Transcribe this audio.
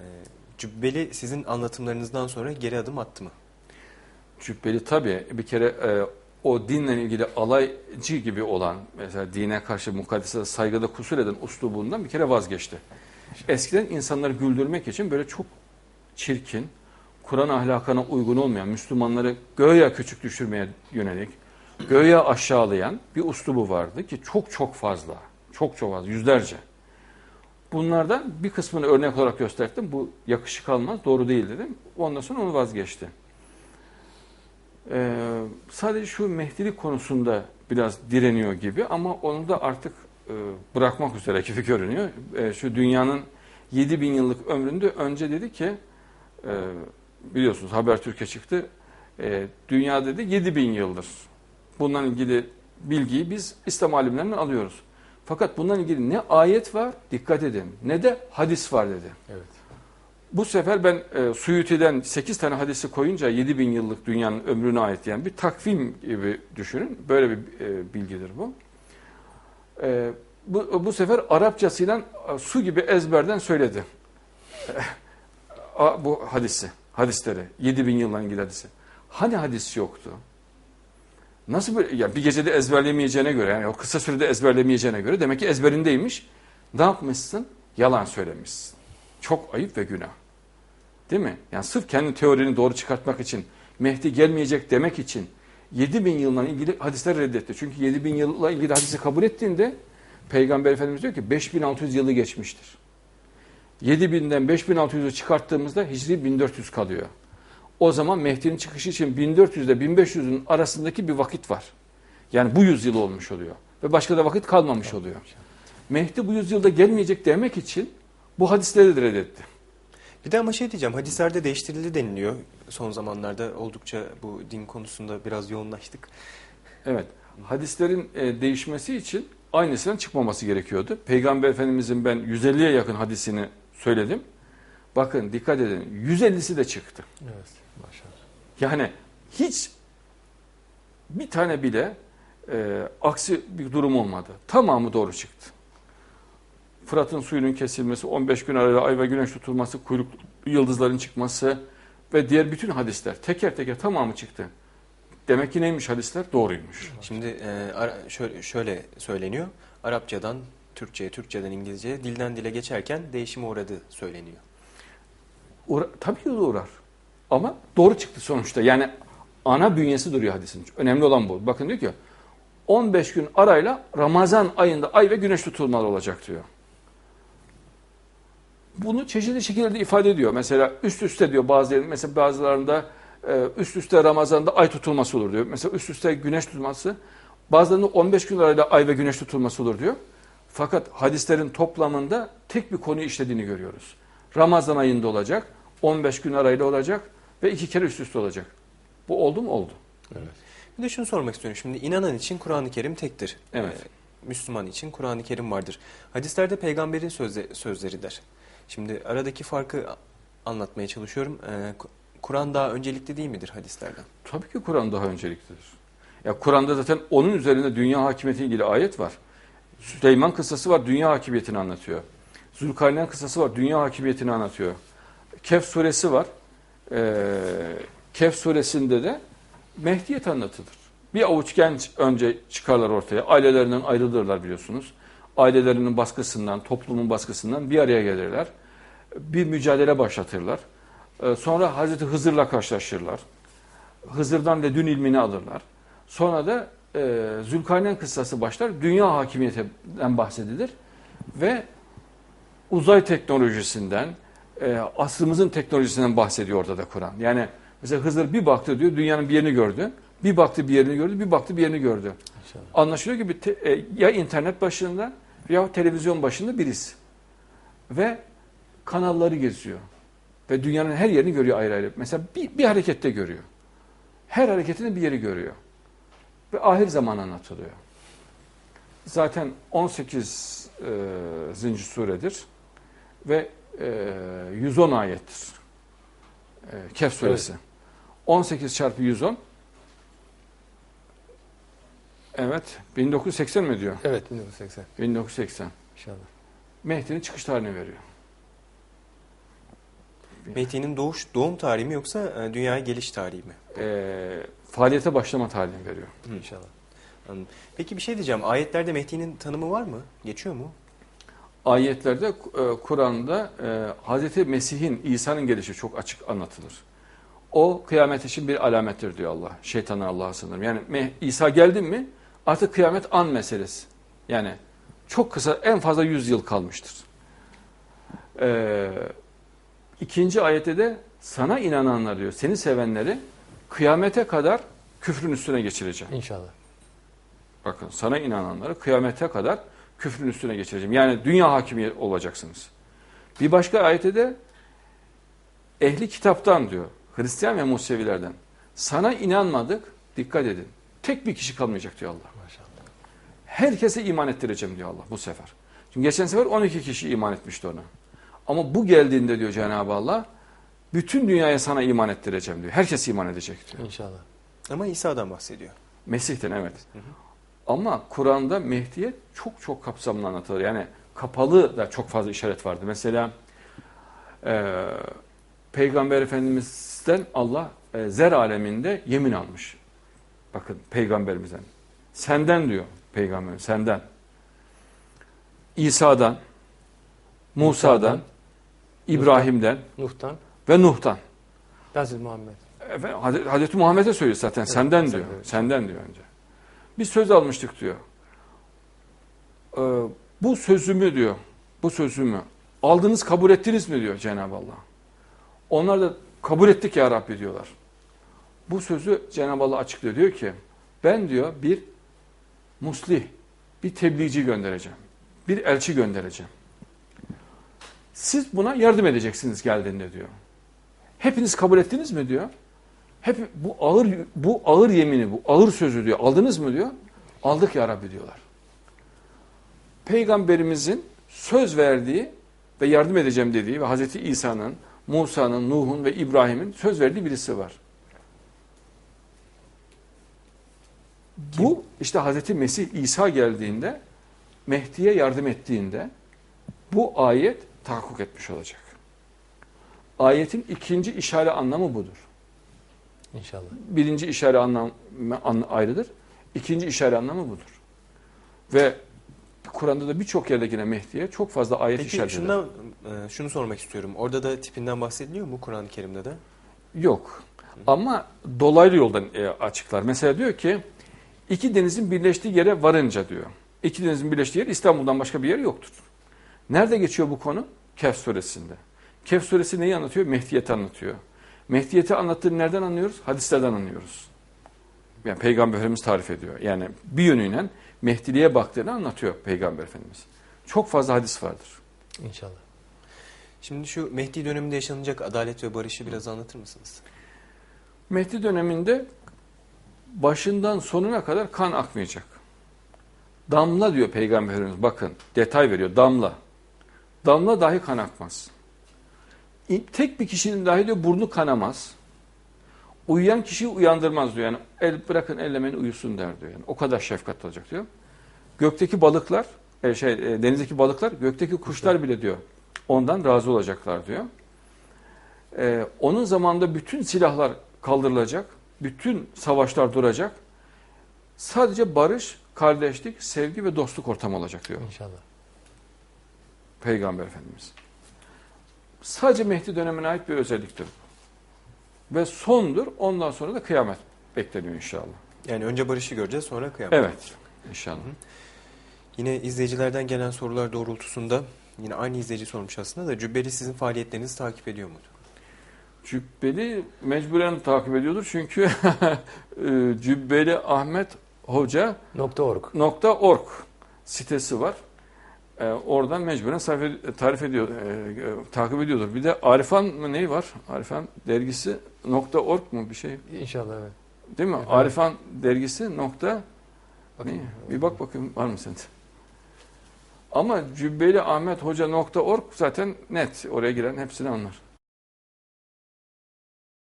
Ee, Cübbeli sizin anlatımlarınızdan sonra geri adım attı mı? Cübbeli tabii bir kere e, o dinle ilgili alaycı gibi olan mesela dine karşı mukaddesete saygıda kusur eden uslubundan bir kere vazgeçti. Eskiden insanları güldürmek için böyle çok çirkin, Kur'an ahlakına uygun olmayan Müslümanları göğe küçük düşürmeye yönelik, göğe aşağılayan bir uslubu vardı ki çok çok fazla, çok çok fazla, yüzlerce. Bunlardan bir kısmını örnek olarak gösterdim. Bu yakışık almaz, doğru değil dedim. Ondan sonra onu vazgeçti. Ee, sadece şu Mehdilik konusunda biraz direniyor gibi ama onu da artık e, bırakmak üzere gibi görünüyor. E, şu dünyanın 7000 yıllık ömründe önce dedi ki e, biliyorsunuz Habertürk'e çıktı. E, dünya dedi 7000 yıldır. Bununla ilgili bilgiyi biz İslam alimlerinden alıyoruz. Fakat bununla ilgili ne ayet var dikkat edin ne de hadis var dedi. Evet. Bu sefer ben e, Suyuti'den 8 tane hadisi koyunca 7000 yıllık dünyanın ömrüne ait yani bir takvim gibi düşünün. Böyle bir e, bilgidir bu. E, bu. Bu sefer Arapçasıyla e, su gibi ezberden söyledi. E, bu hadisi, hadisleri. 7000 yılla ilgili hadisi. Hani hadis yoktu? Nasıl böyle? Yani bir gecede ezberlemeyeceğine göre, yani o kısa sürede ezberlemeyeceğine göre demek ki ezberindeymiş. Ne yapmışsın? Yalan söylemişsin. Çok ayıp ve günah. Değil mi? Yani sırf kendi teorini doğru çıkartmak için, Mehdi gelmeyecek demek için 7000 yılla ilgili hadisleri reddetti. Çünkü 7000 yılla ilgili hadisi kabul ettiğinde Peygamber Efendimiz diyor ki 5600 yılı geçmiştir. 7000'den 5600'ü çıkarttığımızda Hicri 1400 kalıyor. O zaman Mehdi'nin çıkışı için 1400 ile 1500'ün arasındaki bir vakit var. Yani bu yüzyıl olmuş oluyor. Ve başka da vakit kalmamış oluyor. Mehdi bu yüzyılda gelmeyecek demek için bu hadisleri de reddetti. Bir de ama şey diyeceğim hadislerde değiştirildi deniliyor. Son zamanlarda oldukça bu din konusunda biraz yoğunlaştık. Evet. Hadislerin e, değişmesi için aynısının çıkmaması gerekiyordu. Peygamber Efendimizin ben 150'ye yakın hadisini söyledim. Bakın dikkat edin 150'si de çıktı. Evet. Maşallah. Yani hiç bir tane bile e, aksi bir durum olmadı. Tamamı doğru çıktı. Fırat'ın suyunun kesilmesi, 15 gün arayla ay ve güneş tutulması, kuyruk yıldızların çıkması ve diğer bütün hadisler teker teker tamamı çıktı. Demek ki neymiş hadisler? Doğruymuş. Şimdi e, şöyle, şöyle söyleniyor. Arapçadan Türkçe'ye, Türkçeden İngilizce'ye dilden dile geçerken değişime uğradığı söyleniyor. Uğra- tabii ki uğrar. Ama doğru çıktı sonuçta. Yani ana bünyesi duruyor hadisin. Önemli olan bu. Bakın diyor ki 15 gün arayla Ramazan ayında ay ve güneş tutulmalı olacak diyor. Bunu çeşitli şekillerde ifade ediyor. Mesela üst üste diyor bazı mesela bazılarında e, üst üste Ramazan'da ay tutulması olur diyor. Mesela üst üste güneş tutulması bazılarında 15 gün arayla ay ve güneş tutulması olur diyor. Fakat hadislerin toplamında tek bir konu işlediğini görüyoruz. Ramazan ayında olacak, 15 gün arayla olacak ve iki kere üst üste olacak. Bu oldu mu? Oldu. Evet. Bir de şunu sormak istiyorum. Şimdi inanan için Kur'an-ı Kerim tektir. Evet. Ee, Müslüman için Kur'an-ı Kerim vardır. Hadislerde peygamberin sözle, sözleri der. Şimdi aradaki farkı anlatmaya çalışıyorum. Ee, Ku- Kur'an daha öncelikli değil midir hadislerden? Tabii ki Kur'an daha önceliklidir. Ya Kur'an'da zaten onun üzerinde dünya hakimiyetiyle ilgili ayet var. Süleyman kıssası var, dünya hakimiyetini anlatıyor. Zülkarneyn kıssası var, dünya hakimiyetini anlatıyor. Kehf suresi var. Ee, Kehf suresinde de Mehdiyet anlatılır. Bir avuç genç önce çıkarlar ortaya. Ailelerinden ayrılırlar biliyorsunuz. Ailelerinin baskısından, toplumun baskısından bir araya gelirler. Bir mücadele başlatırlar. Ee, sonra Hazreti Hızır'la karşılaşırlar. Hızır'dan ledün ilmini alırlar. Sonra da e, Zülkarneyn kıssası başlar. Dünya hakimiyetinden bahsedilir. Ve uzay teknolojisinden, e, asrımızın teknolojisinden bahsediyor orada da Kur'an. Yani mesela Hızır bir baktı diyor, dünyanın bir yerini gördü. Bir baktı bir yerini gördü, bir baktı bir yerini gördü. İnşallah. Anlaşılıyor ki bir te- e, ya internet başında ya televizyon başında birisi. Ve kanalları geziyor. Ve dünyanın her yerini görüyor ayrı ayrı. Mesela bir, bir harekette görüyor. Her hareketinde bir yeri görüyor. Ve ahir zaman anlatılıyor. Zaten 18 e, zinci suredir. Ve e, 110 ayettir. E, Kehf suresi. 18 çarpı 110 Evet. 1980 mi diyor? Evet 1980 1980. inşallah. Mehdi'nin çıkış tarihini veriyor. Mehdi'nin doğuş doğum tarihi mi yoksa e, dünyaya geliş tarihi mi? Ee, faaliyete başlama tarihini veriyor. İnşallah. Anladım. Peki bir şey diyeceğim. Ayetlerde Mehdi'nin tanımı var mı? Geçiyor mu? Ayetlerde, e, Kur'an'da e, Hazreti Mesih'in, İsa'nın gelişi çok açık anlatılır. O kıyamet için bir alamettir diyor Allah. Şeytanı Allah'a sınırım. Yani İsa geldi mi artık kıyamet an meselesi. Yani çok kısa en fazla 100 yıl kalmıştır. Ee, ikinci ayette de sana inananlar diyor, seni sevenleri kıyamete kadar küfrün üstüne geçireceğim. İnşallah. Bakın sana inananları kıyamete kadar küfrün üstüne geçireceğim. Yani dünya hakimi olacaksınız. Bir başka ayette de ehli kitaptan diyor. Hristiyan ve Musevilerden. Sana inanmadık. Dikkat edin. Tek bir kişi kalmayacak diyor Allah. Maşallah. Herkese iman ettireceğim diyor Allah bu sefer. Çünkü geçen sefer 12 kişi iman etmişti ona. Ama bu geldiğinde diyor Cenab-ı Allah bütün dünyaya sana iman ettireceğim diyor. Herkes iman edecek diyor. İnşallah. Ama İsa'dan bahsediyor. Mesih'ten evet. Hı hı. Ama Kur'an'da Mehdi'ye çok çok kapsamlı anlatılır. Yani kapalı da çok fazla işaret vardı. Mesela e, Peygamber Efendimiz'den Allah e, zer aleminde yemin almış. Bakın Peygamberimizden. Senden diyor Peygamber senden. İsa'dan, Musa'dan, İbrahim'den Nuh'tan ve Nuh'tan. Hazreti Muhammed. Efendim, Hazreti Muhammed'e söylüyor zaten. senden sen diyor. diyor. Senden diyor önce. Bir söz almıştık diyor. Ee, bu sözümü diyor. Bu sözümü aldınız kabul ettiniz mi diyor Cenab-ı Allah. Onlar da kabul ettik ya Rabbi diyorlar. Bu sözü Cenab-ı Allah açıklıyor. Diyor ki ben diyor bir muslih, bir tebliğci göndereceğim. Bir elçi göndereceğim. Siz buna yardım edeceksiniz geldiğinde diyor. Hepiniz kabul ettiniz mi diyor. Hep bu ağır bu ağır yemini, bu ağır sözü diyor. Aldınız mı diyor. Aldık ya Rabbi diyorlar. Peygamberimizin söz verdiği ve yardım edeceğim dediği ve Hazreti İsa'nın, Musa'nın, Nuh'un ve İbrahim'in söz verdiği birisi var. Bu işte Hazreti Mesih İsa geldiğinde Mehdi'ye yardım ettiğinde bu ayet tahakkuk etmiş olacak. Ayetin ikinci işare anlamı budur. İnşallah. Birinci işare anlamı an- ayrıdır. İkinci işare anlamı budur. Ve Kur'an'da da birçok yerde yine Mehdi'ye çok fazla ayet Peki işaret eder. şundan, e, şunu sormak istiyorum. Orada da tipinden bahsediliyor mu Kur'an-ı Kerim'de de? Yok. Ama dolaylı yoldan e, açıklar. Mesela diyor ki iki denizin birleştiği yere varınca diyor. İki denizin birleştiği yer İstanbul'dan başka bir yer yoktur. Nerede geçiyor bu konu? Kehf suresinde. Kehf suresi neyi anlatıyor? Mehdiyeti anlatıyor. Mehdiyeti anlattığını nereden anlıyoruz? Hadislerden anlıyoruz. Yani Peygamber Efendimiz tarif ediyor. Yani bir yönüyle Mehdiliğe baktığını anlatıyor Peygamber Efendimiz. Çok fazla hadis vardır. İnşallah. Şimdi şu Mehdi döneminde yaşanacak adalet ve barışı biraz anlatır mısınız? Mehdi döneminde başından sonuna kadar kan akmayacak. Damla diyor Peygamberimiz bakın detay veriyor damla. Damla dahi kan akmaz. Tek bir kişinin dahi diyor burnu kanamaz. Uyuyan kişiyi uyandırmaz diyor. Yani el, bırakın ellemeyin uyusun der diyor. Yani o kadar şefkat olacak diyor. Gökteki balıklar, e, şey e, denizdeki balıklar, gökteki kuşlar bile diyor. Ondan razı olacaklar diyor. Ee, onun zamanında bütün silahlar kaldırılacak, bütün savaşlar duracak. Sadece barış, kardeşlik, sevgi ve dostluk ortamı olacak diyor İnşallah. Peygamber Efendimiz. Sadece Mehdi dönemine ait bir özelliktir. Ve sondur, ondan sonra da kıyamet bekleniyor inşallah. Yani önce barışı göreceğiz sonra kıyamet. Evet, inşallah. Yine izleyicilerden gelen sorular doğrultusunda yine aynı izleyici sormuş aslında da Cübbeli sizin faaliyetlerinizi takip ediyor muydu? Cübbeli mecburen takip ediyordur çünkü e, Cübbeli Ahmet Hoca Nokta org. .org sitesi var. Ee, oradan mecburen tarif, tarif ediyor, e, e, takip ediyordur. Bir de Arifan mı neyi var? Arifan dergisi .org mu bir şey? İnşallah evet. Değil mi? Efendim? Arifan dergisi nokta Bakayım. ne? Bir bak bakayım var mı sende? Ama Cübbeli Ahmet Hoca .org zaten net. Oraya giren hepsini anlar.